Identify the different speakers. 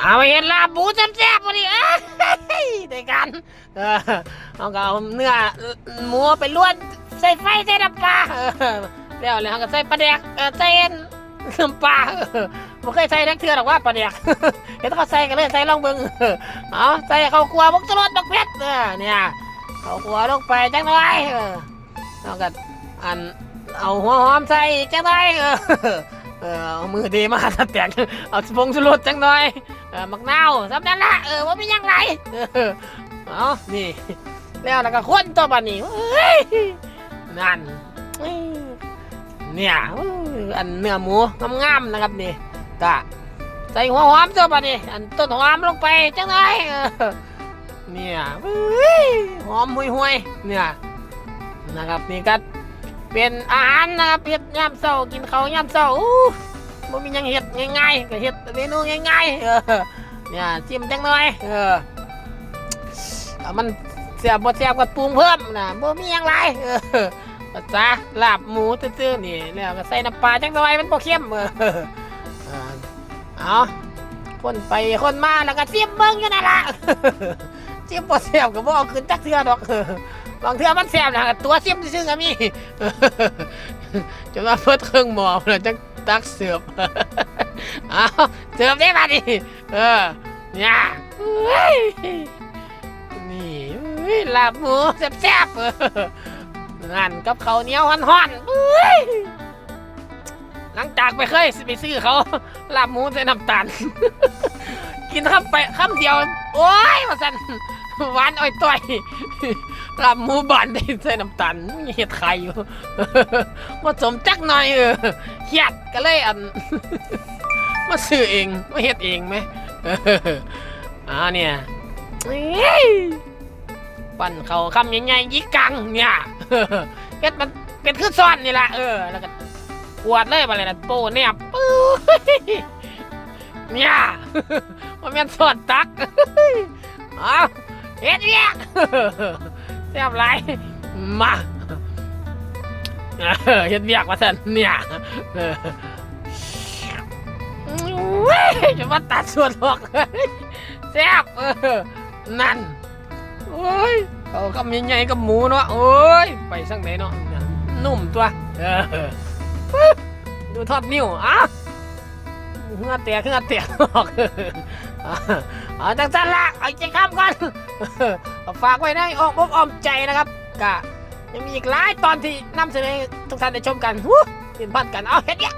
Speaker 1: เอาไปเห็นลาบหมูแซ่บๆมาดิเอ้ยได้กัน เออเอาก็เอาเนื้อหมูไปล้วนใส่ไฟใส่น้ำปลาเออแล้วเลยเขาก็ใส่ปลาแดกเออใส่น้ำปลาเออบ่เคยใส่นักเทือหรอกว่าปลาแดกเห็นเขาใส่กันเลยใส่ลองเบิ่งเออเอาใส่เข้าวคั่วมุกตรดดอกเพชรเนี่ยเข้าวคั่วลงไปจังหน่อยเออแล้วก็อันเอาหัวหอมใส่จังหน่อย เออเอามือดีมาตัดแต่งเอาสปงสุรสจังหน่อยเออมักนาวสำนั้นละเออว่าไม่ยังไรเออเอานี่ แล้วแล้วก็คนตัวบันนี้เฮ้ยนั่นเอ้ยเนี่ยอันเนื้อหมูงามๆนะครับนี่ก็ใส่หัวหอมตัวบันนี้ อันต้นหอมลงไปจังหน่อยเนี่ยเฮ้ยหอมห่วยๆเนี่ยนะครับนี่ก็ เป็นอาหารนะครับเฮ็ดยามเช้ากินเขาวยามเช้าอู้บ่มีหยังเฮ็ดง่ายๆก็เฮ็ดเมนูง่ายๆเออเนี่ยจิ้มจังหน่อยเออถ้ามันเสียบบ่เสียบก็ปรุงเพิ่มนะบ่มีหยังหลายเออภาษาลาบหมูซื่อๆนี่แล้วก็ใส่น้ำปลาจังหน่อยมันบ่เค็มเออเออเอาคนไปคนมาแล้วก็จิ้มเบิ่งอยู่นั่นล่ะ จิ้มบ่เสียบก็บ่เอาขึ้นจักเทื่อดอกเออ บางเทื่อมันแสบนะตัวซิมซื่อๆก็มีจะมาเพิ่เครื่องหมอเลยจังตักเสือบเอาเสือบได้มาดิเออเนี่ยนี่ลาบหมูแซ่บๆนั่นกับเขาเนี้ยวห่อนๆหลังจากไปเคยไปซื้อเขาลาบหมูใส่น้ำตาล กินข้ามไปข้ามเดียว โอ้ยมาสั่นหวานอ้อยต้อย ลาบหมูบานได้ใส่น้ำตาลเห็ดไข่อยู่ผสมจักหน่อยเออเฮียดก็เลยอัน มาซื้อเองมาเฮ็ดเองไหมอ่าเนี่ยปั่นเขาคำใหญ่ๆยิกกังเนี่ยเฮ็ดมันเป็นคือซ้อนนี่แหละเออแล้วก็ปวดเลยมาเลยนะโป้เนี่ยปื้ยเนี่ยมันเป็นส่วนตักเอาเฮ็ดเรียก แซ่บไรมาเฮ็ดเวียกว่าสันเนี่ยว้ยจะมาตัดส่วนหอกแซ่บนั่นโอ้ยเอาคำใหญ่ๆกับหมูเนาะโอ้ยไปสังไหนเนาะนุ่มตัวดูทอดนิ้วอะเงือแตกเงือแตกออกเอาจังสันละเอาใจข้ามก่อน ก็ฝากไว้ในอ้อมอกอ้อมใจนะครับกะยังมีอีกหลายตอนที่นำเสนอให้ทุกท่านได้ชมกันหู้ตื่นพันกันเอาเฮ็ดเนี่ย